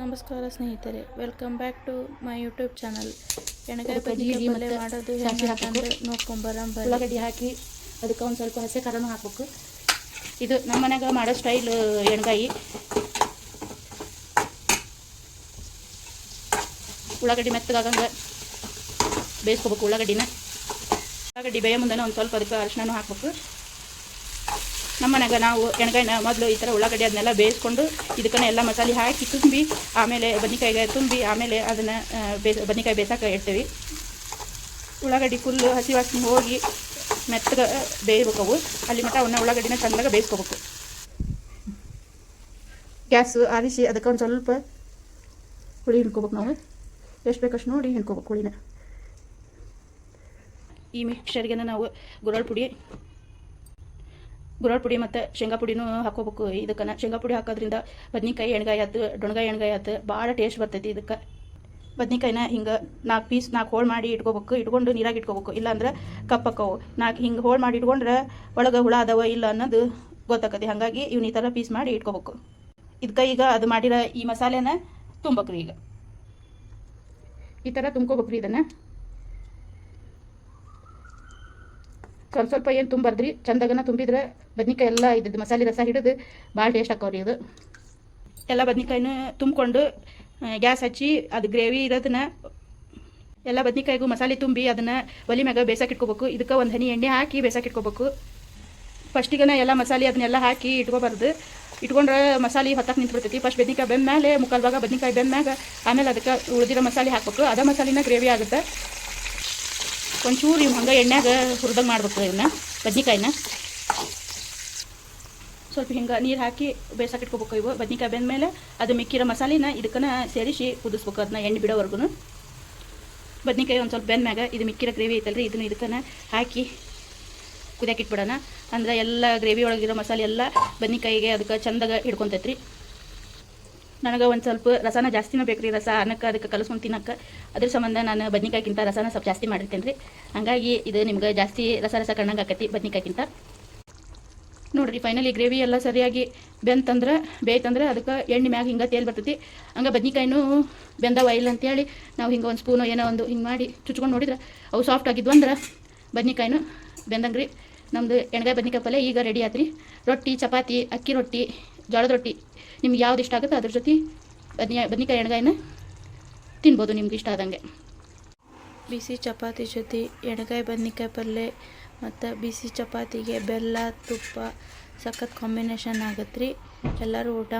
ನಮಸ್ಕಾರ ಸ್ನೇಹಿತರೆ welcome back to my YouTube channel ಎಣಗಾಯಿ bajji ಮತ್ತು ಮಾಡೋದು ಹೆಂಗೆ ನೋಡ್ಕೊಂಬರಂ ಉಳ್ಳಾಗಡ್ಡಿ ಹಾಕಿ ಅದಕ್ಕೆ ಒಂದು ಸ್ವಲ್ಪ ಹಸಿ ಖಾರನೂ ಹಾಕಬೇಕು. ಇದು ನಮ್ಮ ಮನೆಯಾಗ ಮಾಡೋ ಸ್ಟೈಲ್ ಎಣ್ಗಾಯಿ. ಉಳ್ಳಾಗಡ್ಡಿ ಮೆತ್ತಗಾಗಂಗೆ ಬೇಯಿಸ್ಕೋಬೇಕು ಉಳ್ಳಾಗಡ್ಡಿನ. ಉಳ್ಳಾಗಡ್ಡಿ ಬೇಯ ಮುಂದೆ ಒಂದು ಸ್ವಲ್ಪ ಅದಕ್ಕೆ ಅರಿಶಿನೂ ಹಾಕ್ಬೇಕು. ನಮ್ಮ ಮನೆಗೆ ನಾವು ಎಣ್ಗಾಯಿನ ಮೊದಲು ಈ ಥರ ಉಳ್ಳಾಗಡ್ಡಿ ಅದನ್ನೆಲ್ಲ ಬೇಯಿಸ್ಕೊಂಡು ಇದಕ್ಕನ್ನ ಎಲ್ಲ ಮಸಾಲೆ ಹಾಕಿ ತುಂಬಿ, ಆಮೇಲೆ ಬದನೆಕಾಯಿಗೆ ತುಂಬಿ, ಆಮೇಲೆ ಅದನ್ನು ಬೇ ಬದನೆಕಾಯಿ ಬೇಯಿಸೋಕೆ ಇಡ್ತೀವಿ. ಉಳ್ಳಾಗಡ್ಡಿ ಫುಲ್ಲು ಹಸಿ ವಾಸನೆ ಹೋಗಿ ಮೆತ್ತಗೆ ಬೇಯಬೇಕು ಅವು ಅಲ್ಲಿ ಮಟ್ಟ ಅವನ್ನ ಉಳ್ಳಾಗಡ್ಡಿನ ಚಂದಾಗ ಬೇಯಿಸ್ಕೋಬೇಕು. ಗ್ಯಾಸು ಆರಿಸಿ ಅದಕ್ಕೆ ಒಂದು ಸ್ವಲ್ಪ ಹುಳಿ ಹಿಂಡ್ಕೋಬೇಕು ನಾವು. ಎಷ್ಟು ಬೇಕಷ್ಟು ನೋಡಿ ಹಿಂಡ್ಕೋಬೇಕು ಹುಳಿನ. ಈ ಮಿಕ್ಸರ್ಗೆ ನಾವು ಗುರಳ್ ಪುಡಿ ಗುರಳ್ ಪುಡಿ ಮತ್ತು ಶೇಂಗಾ ಪುಡಿನೂ ಹಾಕೋಬೇಕು ಇದಕ್ಕೆ ಶೇಂಗಾ ಪುಡಿ ಹಾಕೋದ್ರಿಂದ ಬದ್ನಿಕಾಯಿ, ಎಣ್ಗಾಯಿ ಆಯ್ತು, ಡೊಣ್ಗಾಯಿ, ಎಣ್ಗಾಯಿ ಆಯ್ತು ಭಾಳ ಟೇಸ್ಟ್ ಬರ್ತೈತಿ ಇದಕ್ಕೆ. ಬದ್ನಿಕಾಯಿನ ಹಿಂಗೆ ನಾಲ್ಕು ಪೀಸ್ ನಾಲ್ಕು ಹೋಳು ಮಾಡಿ ಇಟ್ಕೋಬೇಕು. ಇಟ್ಕೊಂಡು ನೀರಾಗಿ ಇಟ್ಕೋಬೇಕು. ಇಲ್ಲಾಂದ್ರೆ ಕಪ್ಪಕ್ಕವು ನಾಲ್ಕು ಹಿಂಗೆ ಹೋಳು ಮಾಡಿ ಇಟ್ಕೊಂಡ್ರೆ ಒಳಗೆ ಹುಳ ಅದಾವ, ಇಲ್ಲ ಅನ್ನೋದು ಗೊತ್ತಾಕತಿ. ಹಾಗಾಗಿ ಇವ್ನ ಈ ಥರ ಪೀಸ್ ಮಾಡಿ ಇಟ್ಕೋಬೇಕು. ಇದಕ್ಕೆ ಈಗ ಅದು ಮಾಡಿರೋ ಈ ಮಸಾಲೆನ ತುಂಬಕ್ರಿ ಈಗ. ಈ ಥರ ತುಂಬ್ಕೋಬೇಕ್ರಿ ಇದನ್ನು. ಸ್ವಲ್ಪ ಸ್ವಲ್ಪ ಏನು ತುಂಬಾರ್ದ್ರಿ ಚಂದಗನ ತುಂಬಿದ್ರೆ ಬದ್ನಿಕಾಯಿ ಎಲ್ಲ ಇದ್ದಿದ್ದು ಮಸಾಲೆ ರಸ ಹಿಡಿದು ಭಾಳ ಟೇಸ್ಟ್ ಹಾಕವ್ರಿ ಇದು. ಎಲ್ಲ ಬದ್ನಿಕಾಯಿನ ತುಂಬಿಕೊಂಡು ಗ್ಯಾಸ್ ಹಚ್ಚಿ ಅದು ಗ್ರೇವಿ ಇರೋದನ್ನ ಎಲ್ಲ ಬದ್ನಿಕಾಯಿಗೂ ಮಸಾಲೆ ತುಂಬಿ ಅದನ್ನು ಒಲಿ ಮ್ಯಾಗ ಬೇಸಕ್ಕೆ ಇಟ್ಕೋಬೇಕು. ಇದಕ್ಕೆ ಒಂದು ಹನಿ ಎಣ್ಣೆ ಹಾಕಿ ಬೇಸಕ್ಕೆ ಇಟ್ಕೋಬೇಕು. ಫಸ್ಟಿಗೆನ ಎಲ್ಲ ಮಸಾಲೆ ಅದನ್ನೆಲ್ಲ ಹಾಕಿ ಇಟ್ಕೊಬಾರ್ದು. ಇಟ್ಕೊಂಡ್ರೆ ಮಸಾಲೆ ಹೊತ್ತಕ್ಕೆ ನಿಂತ್ಬಿಡ್ತೈತಿ. ಫಸ್ಟ್ ಬದ್ನಿಕಾಯಿ ಮುಕ್ಕಾಲು ಭಾಗ ಬದ್ನಿಕಾಯಿ ಬೆಂದ್ಮ್ಯಾಗ ಆಮೇಲೆ ಅದಕ್ಕೆ ಉಳಿದಿರೋ ಮಸಾಲೆ ಹಾಕ್ಬೇಕು. ಅದ ಮಸಾಲಿನ ಗ್ರೇವಿ ಆಗುತ್ತೆ. ಒಂಚೂರು ಇವು ಹಂಗೆ ಎಣ್ಣೆಗೆ ಹುರಿದಂಗೆ ಮಾಡ್ಬೇಕು ಇವನ್ನ ಬದ್ನಿಕಾಯಿನ. ಸ್ವಲ್ಪ ಹಿಂಗೆ ನೀರು ಹಾಕಿ ಬೇಸಕ್ಕೆ ಇಟ್ಕೋಬೇಕು ಇವು. ಬದ್ನಿಕಾಯಿ ಬೆಂದ್ಮೇಲೆ ಅದು ಮಿಕ್ಕಿರೋ ಮಸಾಲಿನ ಇದಕ್ಕನ ಸೇರಿಸಿ ಕುದಿಸ್ಬೇಕು. ಅದನ್ನ ಎಣ್ಣೆ ಬಿಡೋವರೆಗೂ ಬದ್ನಿಕಾಯಿ ಒಂದು ಸ್ವಲ್ಪ ಬೆಂದ್ಮ್ಯಾಗ ಇದು ಮಿಕ್ಕಿರೋ ಗ್ರೇವಿ ಐತಲ್ರಿ, ಇದನ್ನ ಇದಕ್ಕನ ಹಾಕಿ ಕುದಿಯಾಕಿಟ್ಬಿಡೋಣ ಅಂದ್ರೆ ಎಲ್ಲ ಗ್ರೇವಿ ಒಳಗಿರೋ ಮಸಾಲೆ ಎಲ್ಲ ಬದ್ನಿಕಾಯಿಗೆ ಅದಕ್ಕೆ ಚಂದಾಗ ಹಿಡ್ಕೊತೈತ್ರಿ. ನನಗೆ ಒಂದು ಸ್ವಲ್ಪ ರಸನ ಜಾಸ್ತಿನೇ ಬೇಕು ರೀ ರಸ ಅನ್ನಕ್ಕೆ, ಅದಕ್ಕೆ ಕಲಸ್ಕೊಂಡು ತಿನ್ನಕ್ಕೆ. ಅದ್ರ ಸಂಬಂಧ ನಾನು ಬದ್ನಿಕಾಯಿಗಿಂತ ರಸನ ಸ್ವಲ್ಪ ಜಾಸ್ತಿ ಮಾಡಿರ್ತೇನೆ ರೀ ಹಂಗಾಗಿ ಇದು ನಿಮ್ಗೆ ಜಾಸ್ತಿ ರಸ ರಸ ಕಣ್ಣಂಗೆ ಆಕತಿ ಬದ್ನಿಕಾಯಿಗಿಂತ ನೋಡ್ರಿ ಫೈನಲಿ ಗ್ರೇವಿ ಎಲ್ಲ ಸರಿಯಾಗಿ ಬೆಂತಂದ್ರೆ, ಬೇಯ್ತಂದ್ರೆ ಅದಕ್ಕೆ ಎಣ್ಣೆ ಮ್ಯಾಗ ಹಿಂಗೆ ತೇಲ್ ಬರ್ತೈತಿ. ಹಂಗೆ ಬದ್ನಿಕಾಯಿನೂ ಬೆಂದವ ಇಲ್ಲ ಅಂತೇಳಿ ನಾವು ಹಿಂಗೆ ಒಂದು ಸ್ಪೂನು ಏನೋ ಒಂದು ಹಿಂಗೆ ಮಾಡಿ ಚುಚ್ಕೊಂಡು ನೋಡಿದ್ರೆ ಅವು ಸಾಫ್ಟ್ ಆಗಿದ್ವು ಅಂದ್ರೆ ಬದ್ನಿಕಾಯಿನೂ ಬೆಂದಂಗೆ ರೀ ನಮ್ಮದು ಎಣ್ಗಾಯಿ ಬದ್ನಿಕಾಯಿ ಪಲ್ಯ ಈಗ ರೆಡಿ ಆತ್ರಿ. ರೊಟ್ಟಿ, ಚಪಾತಿ, ಅಕ್ಕಿ ರೊಟ್ಟಿ ಜೋಳದ ರೊಟ್ಟಿ. ನಿಮ್ಗೆ ಯಾವ್ದು ಇಷ್ಟ ಆಗುತ್ತೆ ಅದ್ರ ಜೊತೆ ಬದನೆ ಬದ್ನಿಕಾಯಿ ಎಣ್ಗಾಯಿನ ತಿನ್ಬೋದು ನಿಮ್ಗೆ ಇಷ್ಟ ಆದಂಗೆ. ಬಿಸಿ ಚಪಾತಿ ಜೊತೆ ಎಣ್ಗಾಯಿ, ಬದ್ನಿಕಾಯಿ ಪಲ್ಯ ಮತ್ತು ಬಿಸಿ ಚಪಾತಿಗೆ ಬೆಲ್ಲ, ತುಪ್ಪ, ಸಖತ್ ಕಾಂಬಿನೇಷನ್ ಆಗತ್ತೆ ರೀ ಎಲ್ಲರೂ ಊಟ